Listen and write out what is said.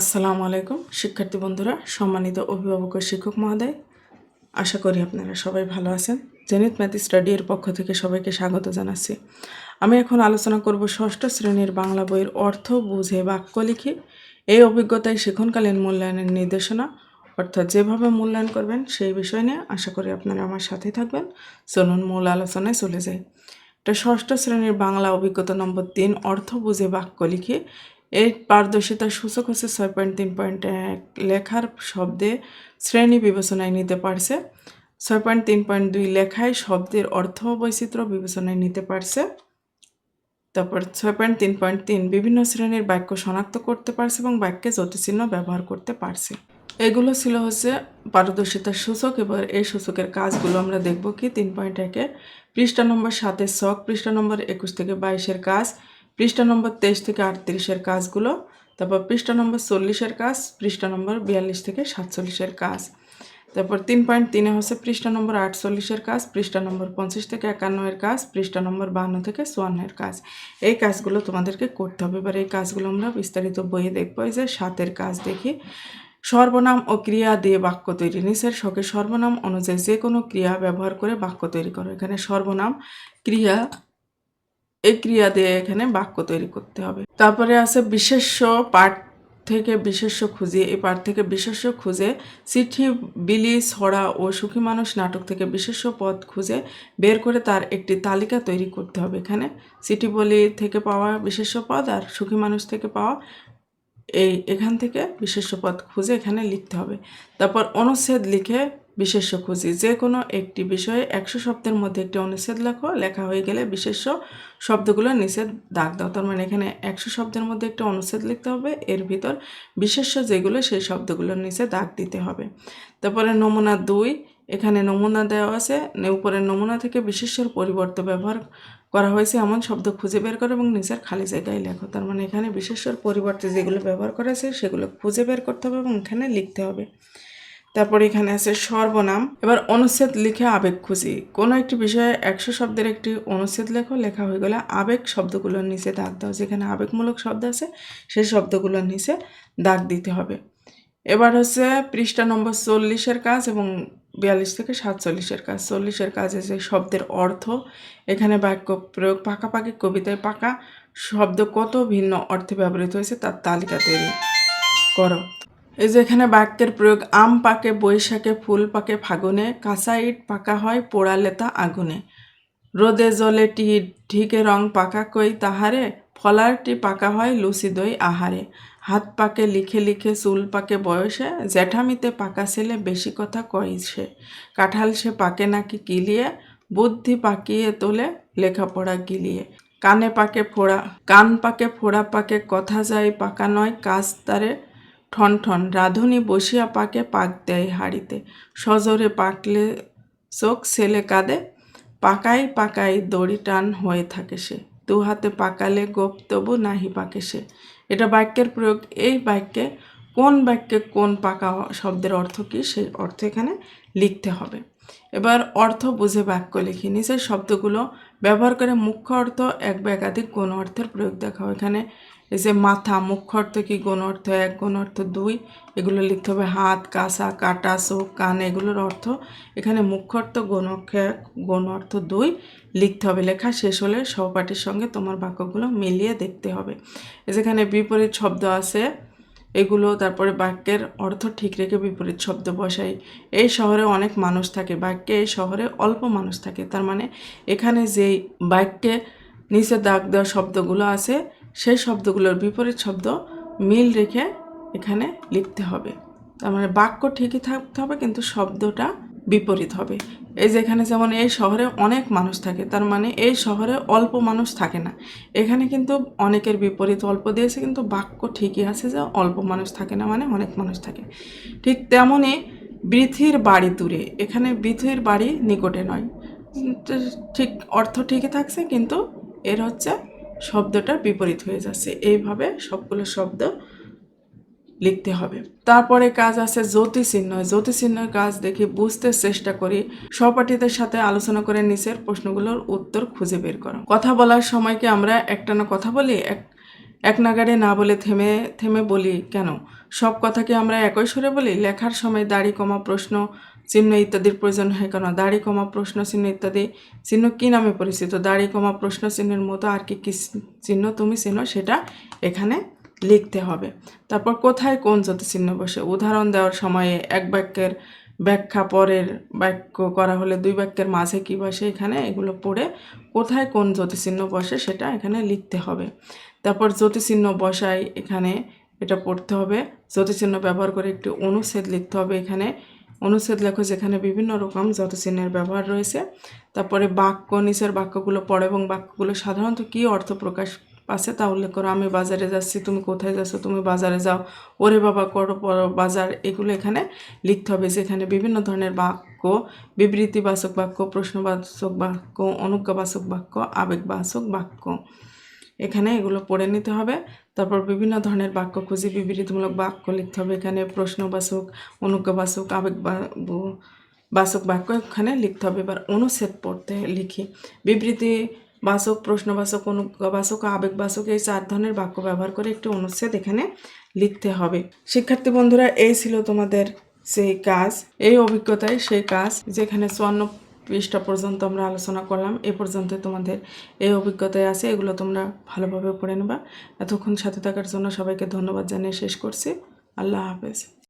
আসসালামু আলাইকুম, শিক্ষার্থী বন্ধুরা, সম্মানিত অভিভাবক ও শিক্ষক মহোদয়। আশা করি আপনারা সবাই ভালো আছেন। জেনিত ম্যাথ স্টাডি এর পক্ষ থেকে সবাইকে স্বাগত জানাচ্ছি। আমি এখন আলোচনা করব ষষ্ঠ শ্রেণির বাংলা বইয়ের অর্থ, বুঝে বাক্য লিখে। এই অভিজ্ঞতায় শিক্ষণকালীন মূল্যায়নের নির্দেশনা, অর্থাৎ যেভাবে মূল্যায়ন করবেন সেই বিষয় নিয়ে আশা করি আপনারা আমার সাথেই থাকবেন। চলুন মূল আলোচনায় চলে যাই। এটা ষষ্ঠ শ্রেণির বাংলা অভিজ্ঞতা নম্বর তিন, অর্থ, বুঝে বাক্য লিখে। এই পারদর্শিতার সূচক হচ্ছে ছয় পয়েন্ট তিন পয়েন্ট এক লেখার শব্দে শ্রেণি বিবেচনায় নিতে পারছে। ছয় পয়েন্ট তিন পয়েন্ট দুই লেখায় শব্দের অর্থ বৈচিত্র্য বিবেচনায় নিতে পারছে। তারপর ছয় পয়েন্ট তিন পয়েন্ট তিন বিভিন্ন শ্রেণির বাক্য শনাক্ত করতে পারছে এবং বাক্যে জ্যোতিচিহ্ন ব্যবহার করতে পারছে। এগুলো ছিল হচ্ছে পারদর্শিতার সূচক এবার এই সূচকের কাজগুলো আমরা দেখব কি? তিন পয়েন্ট একে পৃষ্ঠা নম্বর সাতের শখ পৃষ্ঠা নম্বর একুশ থেকে বাইশের কাজ পৃষ্ঠা নম্বর তেইশ থেকে আটত্রিশের কাজগুলো, তারপর পৃষ্ঠা নম্বর চল্লিশের কাজ, পৃষ্ঠা নম্বর বিয়াল্লিশ থেকে সাতচল্লিশের কাজ। তারপর তিন পয়েন্ট তিনে হচ্ছে পৃষ্ঠা নম্বর আটচল্লিশের কাজ, পৃষ্ঠা নম্বর পঞ্চাশ থেকে একান্নের কাজ, পৃষ্ঠা নম্বর বান্ন থেকে চুয়ান্নের কাজ। এই কাজগুলো তোমাদেরকে করতে হবে। এবার এই কাজগুলো আমরা বিস্তারিত বইয়ে দেখব। এই যে সাতের কাজ দেখি। সর্বনাম ও ক্রিয়া দিয়ে বাক্য তৈরি। নিচের শখে সর্বনাম অনুযায়ী যে কোনো ক্রিয়া ব্যবহার করে বাক্য তৈরি করো। এখানে সর্বনাম, ক্রিয়া এই ক্রিয়া দিয়ে এখানে বাক্য তৈরি করতে হবে। তারপরে আছে বিশেষ্য পাঠ থেকে বিশেষ্য খুঁজে এই পাঠ থেকে বিশেষ্য খুঁজে, চিঠি, বিলি, ছড়া ও সুখী মানুষ নাটক থেকে বিশেষ্য পদ খুঁজে বের করে তার একটি তালিকা তৈরি করতে হবে এখানে। চিঠি, বলি থেকে পাওয়া বিশেষ্য পদ আর সুখী মানুষ থেকে পাওয়া এই এখান থেকে বিশেষ্য পদ খুঁজে এখানে লিখতে হবে। তারপর অনুচ্ছেদ লিখে বিশেষ্য খুঁজি। যে কোনো একটি বিষয়ে একশো শব্দের মধ্যে একটি অনুচ্ছেদ লেখো, লেখা হয়ে গেলে বিশেষ্য শব্দগুলো নিচে দাগ দাও। তার মানে এখানে একশো শব্দের মধ্যে একটা অনুচ্ছেদ লিখতে হবে, এর ভিতর বিশেষ্য যেগুলো সেই শব্দগুলোর নিচে দাগ দিতে হবে। তারপরে নমুনা দুই, এখানে নমুনা দেওয়া আছে উপরের নমুনা থেকে বিশেষ্যর পরিবর্তে ব্যবহার করা হয়েছে এমন শব্দ খুঁজে বের করো এবং নিচের খালি জায়গায় লেখো। তার মানে এখানে বিশেষ্যর পরিবর্তে যেগুলো ব্যবহার করা আছে সেগুলো খুঁজে বের করতে হবে এবং এখানে লিখতে হবে। তারপর এখানে আছে সর্বনাম। এবার অনুচ্ছেদ লিখে আবেগ খুঁজি। কোনো একটি বিষয়ে একশো শব্দের একটি অনুচ্ছেদ লেখো, লেখা হয়ে গেলে আবেগ শব্দগুলোর নিচে দাগ দাও। যেখানে আবেগমূলক শব্দ আছে, সেই শব্দগুলোর নিচে দাগ দিতে হবে। এবার হচ্ছে পৃষ্ঠা নম্বর চল্লিশের কাজ এবং বিয়াল্লিশ থেকে সাতচল্লিশের কাজ। চল্লিশের কাজে যে শব্দের অর্থ, এখানে বাক্য প্রয়োগ পাকাপাকি, কবিতায় পাকা শব্দ কত ভিন্ন অর্থে ব্যবহৃত হয়েছে তার তালিকা তৈরি করো। এই যে এখানে বাক্যের প্রয়োগ, আম পাকে, বৈশাখে, ফুল পাকে, ফাগুনে কাঁচা ইট পাকা হয় পোড়ালে তা আগুনে। রোদে জলে টি ঢিকে রং পাকা কই তাহারে, ফলারটি পাকা হয় লুচি দই আহারে। হাত পাকে লিখে লিখে, চুল পাকে বয়সে, জ্যাঠামিতে পাকা ছেলে বেশি কথা কয় সে। কাঁঠাল সে পাকে নাকি কিলিয়ে, বুদ্ধি পাকিয়ে তোলে, লেখাপড়া গিলিয়ে। কানে পাকে ফোড়া, কান পাকে ফোড়া পাকে, কথা যায় পাকা নয়, কাজ তারে ঠন ঠন রাঁধুনি বসিয়া পাকে পাক দেয় হাড়িতে। সজরে পাকলে চোখ ছেলে কাঁদে পাকাই পাকাই দড়ি টান হয়ে থাকে সে। দু হাতে পাকালে গোপ তবু নাহি পাকে সে। এটা বাক্যের প্রয়োগ, এই বাক্যে কোন বাক্যে কোন পাকা শব্দের অর্থ কী সেই অর্থ এখানে লিখতে হবে। এবার অর্থ বুঝে বাক্য লিখি। নিচের শব্দগুলো ব্যবহার করে মুখ্য অর্থ এক বা একাধিক কোন অর্থের প্রয়োগ দেখাও। এখানে এই যে মাথা, মুখ্য অর্থ কি? গণ অর্থ এক, গণ অর্থ দুই। এগুলো লিখতে হবে হাত, কাঁসা, কাটা, চোখ, কান, এগুলোর অর্থ। এখানে মুখ্য অর্থ গণ অর্থ এক, গণ অর্থ দুই লিখতে হবে। লেখা শেষ হলে সহপাঠীর সঙ্গে তোমার বাক্যগুলো মিলিয়ে দেখতে হবে। যেখানে বিপরীত শব্দ আছে। এগুলো তারপরে বাক্যের অর্থ ঠিক রেখে বিপরীত শব্দ বসাই এই শহরে অনেক মানুষ থাকে, বাক্যে এই শহরে অল্প মানুষ থাকে। তার মানে এখানে যেই বাক্যে নিচে দাগ দেওয়া শব্দগুলো আছে, সেই শব্দগুলোর বিপরীত শব্দ মিল রেখে এখানে লিখতে হবে। তার মানে বাক্য ঠিকই থাকতে হবে, কিন্তু শব্দটা বিপরীত হবে। এই যে এখানে যেমন এই শহরে অনেক মানুষ থাকে, তার মানে এই শহরে অল্প মানুষ থাকে না। এখানে কিন্তু অনেকের বিপরীত অল্প দিয়েছে, কিন্তু বাক্য ঠিকই আছে যে অল্প মানুষ থাকে না মানে অনেক মানুষ থাকে। ঠিক তেমনই বৃথির বাড়ি দূরে, এখানে বৃথির বাড়ি নিকটে নয়। ঠিক অর্থ ঠিকই থাকছে, কিন্তু এর হচ্ছে শব্দটা বিপরীত হয়ে যাচ্ছে। এইভাবে সবগুলো শব্দ লিখতে হবে। তারপরে কাজ আছে জ্যোতিচিহ্ন জ্যোতিচিহ্নের কাজ দেখে বুঝতে চেষ্টা করি। সহপাঠীদের সাথে আলোচনা করে নিচের প্রশ্নগুলোর উত্তর খুঁজে বের করো। কথা বলার সময়কে আমরা একটানা কথা বলি, এক এক নাগাড়ে না বলে থেমে থেমে বলি কেন? সব কথাকে আমরা একই সুরে বলি। লেখার সময় দাড়ি, কমা, প্রশ্ন, চিহ্ন ইত্যাদির প্রয়োজন হয় কেন? দাড়ি, কমা, প্রশ্ন, চিহ্ন ইত্যাদি। চিহ্ন কী নামে পরিচিত? দাড়ি, কমা, প্রশ্ন, চিহ্নের মতো আর কি কী চিহ্ন তুমি চিহ্ন সেটা এখানে লিখতে হবে। তারপর কোথায় কোন চিহ্ন বসে? উদাহরণ দেওয়ার সময়ে এক বাক্যের ব্যাখ্যা পরের বাক্য করা হলে দুই বাক্যের মাঝে কী বসে এখানে? এগুলো পড়ে কোথায় কোন জ্যোতিচিহ্ন বসে সেটা এখানে লিখতে হবে। তারপর জ্যোতিচিহ্ন বসাই এখানে এটা পড়তে হবে। জ্যোতিচিহ্ন ব্যবহার করে একটি অনুচ্ছেদ লিখতে হবে এখানে। অনুচ্ছেদ লেখো যেখানে বিভিন্ন রকম জ্যোতিচিহ্নের ব্যবহার রয়েছে। তারপরে বাক্য, নিচের বাক্যগুলো পড়ে এবং বাক্যগুলো সাধারণত কী অর্থ প্রকাশ পাচ্ছে তা উল্লেখ করো, আমি বাজারে যাচ্ছি, তুমি কোথায় যাচ্ছ, তুমি বাজারে যাও। ওরে বাবা, করো বাজার, এগুলো এখানে লিখতে হবে, যেখানে বিভিন্ন ধরনের বাক্য, বিবৃতিবাচক বাক্য, প্রশ্নবাচক বাক্য, অনুজ্ঞাবাচক বাক্য, আবেগবাচক বাক্য। এখানে এগুলো পড়ে নিতে হবে। তারপর বিভিন্ন ধরনের বাক্য খুঁজি, বিবৃতিমূলক বাক্য লিখতে হবে এখানে, প্রশ্নবাচক, অনুজ্ঞাবাচক আবেগ বাচক বাক্য এখানে লিখতে হবে। এবার অনুচ্ছেদ পড়তে লিখি। বিবৃতি বাচক প্রশ্নবাচক অনুজ্ঞাবাচক আবেগবাচক এই চার ধরনের বাক্য ব্যবহার করে একটি অনুচ্ছেদ এখানে লিখতে হবে। শিক্ষার্থী বন্ধুরা, এই ছিল তোমাদের সেই কাজ, এই অভিজ্ঞতায় সেই কাজ যেখানে চুয়ান্ন পৃষ্ঠা পর্যন্ত আমরা আলোচনা করলাম। এ পর্যন্ত তোমাদের এই অভিজ্ঞতায় আছে, এগুলো তোমরা ভালোভাবে পড়ে নেবা। এতক্ষণ সাথে থাকার জন্য সবাইকে ধন্যবাদ জানিয়ে শেষ করছি। আল্লাহ হাফেজ।